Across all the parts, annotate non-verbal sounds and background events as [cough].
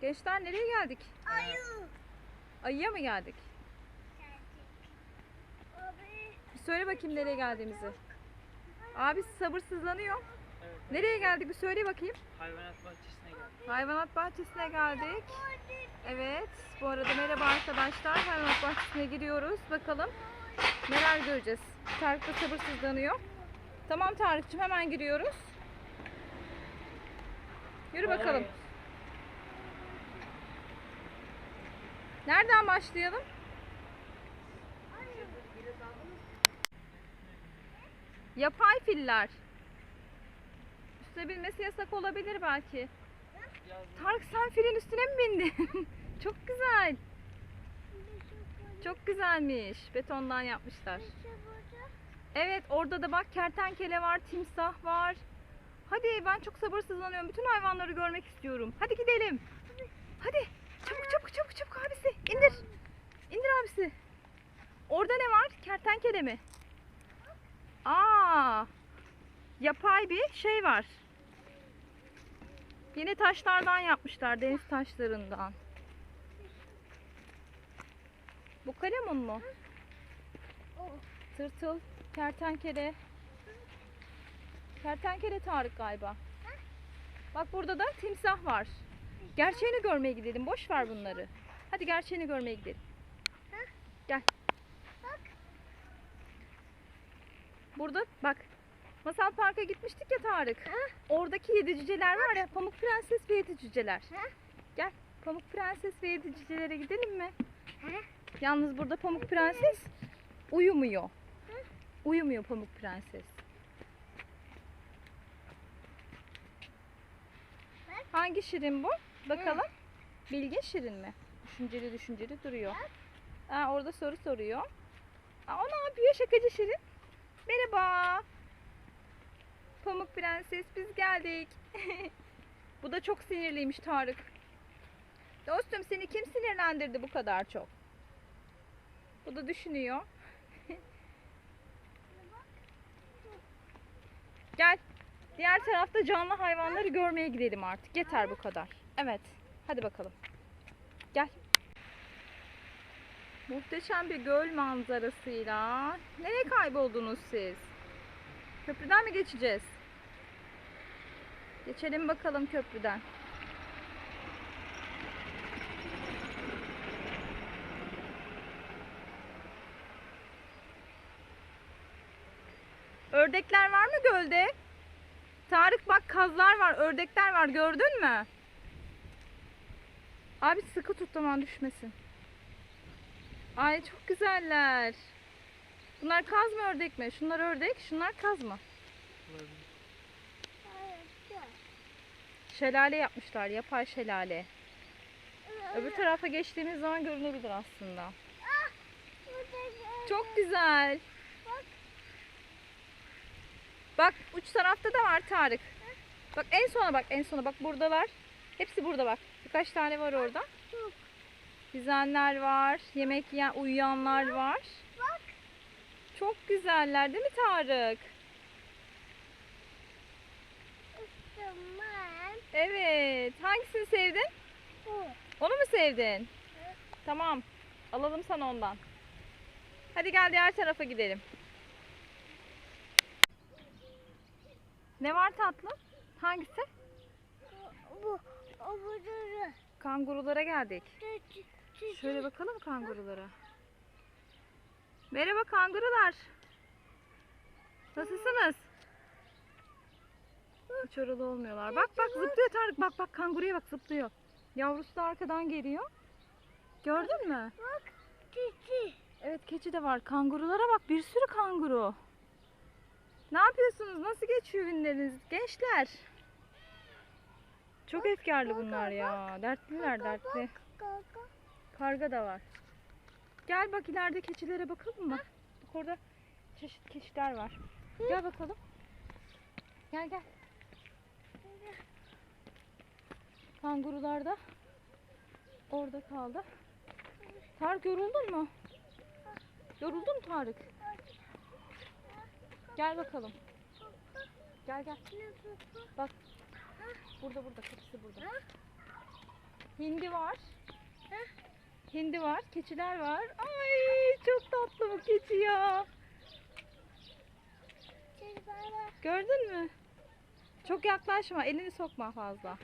Gençler nereye geldik? Ayı. Ayıya mı geldik? Bir söyle bakayım nereye geldiğimizi. Abi sabırsızlanıyor. Evet. Nereye geldik bir söyle bakayım. Hayvanat bahçesine geldik. Hayvanat bahçesine geldik. Evet. Bu arada merhaba arkadaşlar. Hayvanat bahçesine giriyoruz. Bakalım neler göreceğiz. Tarık da sabırsızlanıyor. Tamam Tarık'cığım hemen giriyoruz. Yürü bakalım. Nereden başlayalım? Yapay filler. Üstüne binmesi yasak olabilir belki. Tarık sen filin üstüne mi bindin? [laughs] Çok güzel. Çok güzelmiş. Betondan yapmışlar. Evet orada da bak kertenkele var, timsah var. Hadi ben çok sabırsızlanıyorum. Bütün hayvanları görmek istiyorum. Hadi gidelim. Hadi. Çabuk çabuk çabuk çabuk abisi. İndir. İndir abisi. Orada ne var? Kertenkele mi? Aa. Yapay bir şey var. Yine taşlardan yapmışlar. Deniz taşlarından. Bu kalemun mu? Tırtıl, kertenkele. Kertenkele Tarık galiba. Bak burada da timsah var. Gerçeğini görmeye gidelim. Boş ver bunları. Hadi gerçeğini görmeye gidelim. Gel. Burada bak. Masal Park'a gitmiştik ya Tarık. Oradaki yedi cüceler var ya. Pamuk Prenses ve yedi cüceler. Gel. Pamuk Prenses ve yedi cücelere gidelim mi? Yalnız burada Pamuk Prenses uyumuyor. Uyumuyor Pamuk Prenses. Hangi şirin bu? Bakalım. Bilge şirin mi? Düşünceli düşünceli duruyor. Aa, orada soru soruyor. Aa, o ne yapıyor şakacı şirin? Merhaba. Pamuk Prenses biz geldik. [laughs] bu da çok sinirliymiş Tarık. Dostum seni kim sinirlendirdi bu kadar çok? Bu da düşünüyor. [laughs] Gel. Diğer tarafta canlı hayvanları görmeye gidelim artık. Yeter bu kadar. Evet. Hadi bakalım. Gel. Muhteşem bir göl manzarasıyla. Nereye kayboldunuz siz? Köprüden mi geçeceğiz? Geçelim bakalım köprüden. Ördekler var mı gölde? Tarık bak kazlar var, ördekler var. Gördün mü? Abi sıkı tut tamam düşmesin. Ay çok güzeller. Bunlar kaz mı ördek mi? Şunlar ördek, şunlar kaz mı? Şelale yapmışlar, yapay şelale. Öbür tarafa geçtiğimiz zaman görünebilir aslında. Çok güzel. Bak uç tarafta da var Tarık. Bak en sona bak en sona bak buradalar. Hepsi burada bak. Birkaç tane var orada. Yüzenler var. Yemek yiyen uyuyanlar var. Bak. Çok güzeller değil mi Tarık? Tamam. Evet. Hangisini sevdin? Bu. Onu mu sevdin? Tamam. Alalım sana ondan. Hadi gel diğer tarafa gidelim. Ne var tatlım? Hangisi? Bu. Burada. Kangurulara geldik. Şöyle bakalım kangurulara. Merhaba kangurular. Nasılsınız? Hiç oralı olmuyorlar. Bak bak zıplıyor Tarık. Bak bak kanguruya bak zıplıyor. Yavrusu da arkadan geliyor. Gördün mü? Bak. Çiçi. Evet keçi de var. Kangurulara bak bir sürü kanguru. Ne yapıyorsunuz? Nasıl geçiyor günleriniz gençler? Çok efkarlı bunlar ya. Dertliler dertli. Karga da var. Gel bak ileride keçilere bakalım mı? Bak orada çeşit keçiler var. Gel bakalım. Gel gel. Kangurular da orada kaldı. Tarık yoruldun mu? Yoruldun mu Tarık? Gel bakalım. Gel gel. Bak. Burada burada hepsi burada. Hindi var. Hindi var, keçiler var. Ay çok tatlı bu keçi ya. Gördün mü? Çok yaklaşma, elini sokma fazla.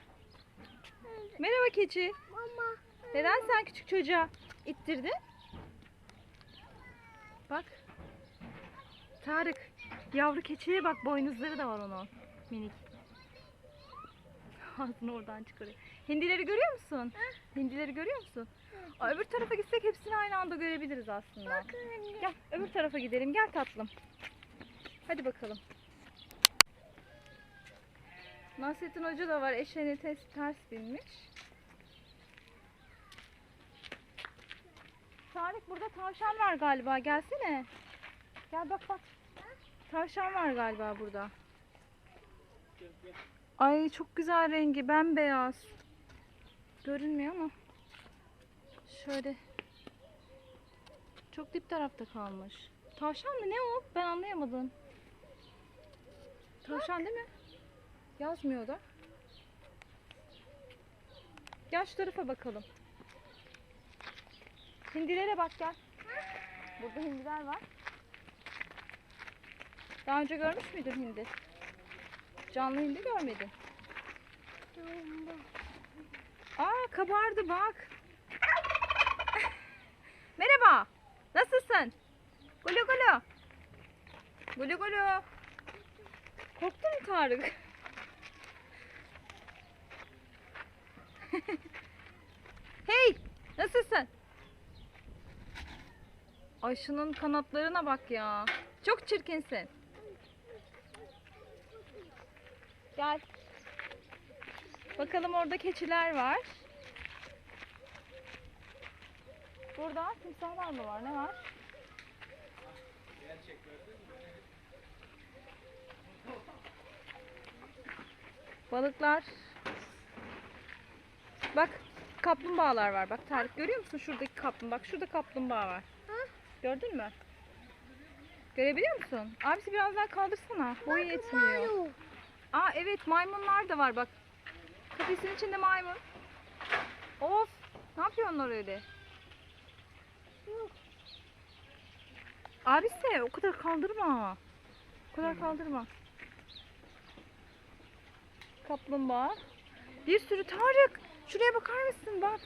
Merhaba keçi. Mama. Neden sen küçük çocuğa ittirdin? Bak. Tarık, yavru keçiye bak boynuzları da var onun. Minik. Ağzını oradan çıkarıyor. Hindileri görüyor musun? Hindileri görüyor musun? Aa, öbür tarafa gitsek hepsini aynı anda görebiliriz aslında. Bak anne. Gel öbür tarafa gidelim. Gel tatlım. Hadi bakalım. Nasrettin Hoca da var. Eşeğine ters, ters binmiş. Tarık burada tavşan var galiba. Gelsene. Gel bak bak. Tavşan var galiba burada. Ay çok güzel rengi. Bembeyaz. Görünmüyor ama. Şöyle. Çok dip tarafta kalmış. Tavşan mı? Ne o? Ben anlayamadım. Tavşan değil mi? Yazmıyor da. Gel şu tarafa bakalım. Hindilere bak gel. Burada hindiler var. Daha önce görmüş müydün hindi? Canlı hindi görmedin. Aa kabardı bak. [laughs] Merhaba. Nasılsın? Gulu gulu. Gulu gulu. Korktun mu Tarık? [laughs] hey, nasılsın? Ay şunun kanatlarına bak ya. Çok çirkinsin. Gel. Bakalım orada keçiler var. Burada timsahlar mı var? Ne var? Balıklar. Bak kaplumbağalar var. Bak Tarık görüyor musun şuradaki kaplumbağa? Bak şurada kaplumbağa var. Gördün mü? Görebiliyor musun? Abisi biraz daha kaldırsana. Boyu yetmiyor. Aa evet maymunlar da var bak. Kafesin içinde maymun. Of. Ne yapıyor onlar öyle? Abisi o kadar kaldırma. O kadar kaldırma. Kaplumbağa. Bir sürü Tarık. Şuraya bakar mısın? Bak.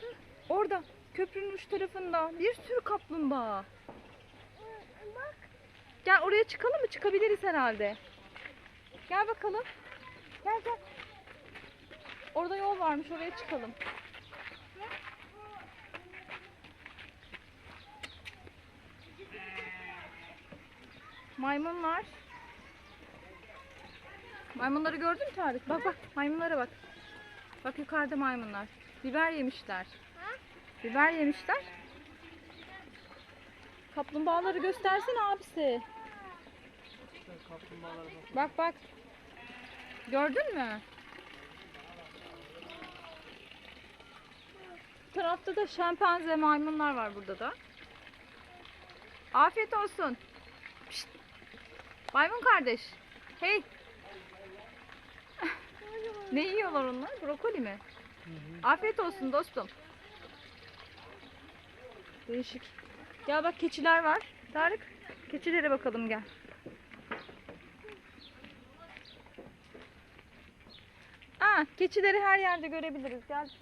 Orada. Köprünün uç tarafında. Bir sürü kaplumbağa. Bak. Gel oraya çıkalım mı? Çıkabiliriz herhalde. Gel bakalım. Gel gel. Orada yol varmış. Oraya çıkalım. Maymun var. Maymunları gördün mü Tarık? Bak bak maymunlara bak. Bak yukarıda maymunlar. Biber yemişler. Biber yemişler. Kaplumbağaları göstersene abisi. Bak bak. Gördün mü? Bu tarafta da şempanze maymunlar var burada da. Afiyet olsun. Pişt. Maymun kardeş. Hey. [laughs] ne yiyorlar onlar? Brokoli mi? Hı hı. Afiyet olsun dostum. Değişik. Ya bak keçiler var. Tarık. Keçilere bakalım gel. Aa, keçileri her yerde görebiliriz. Gel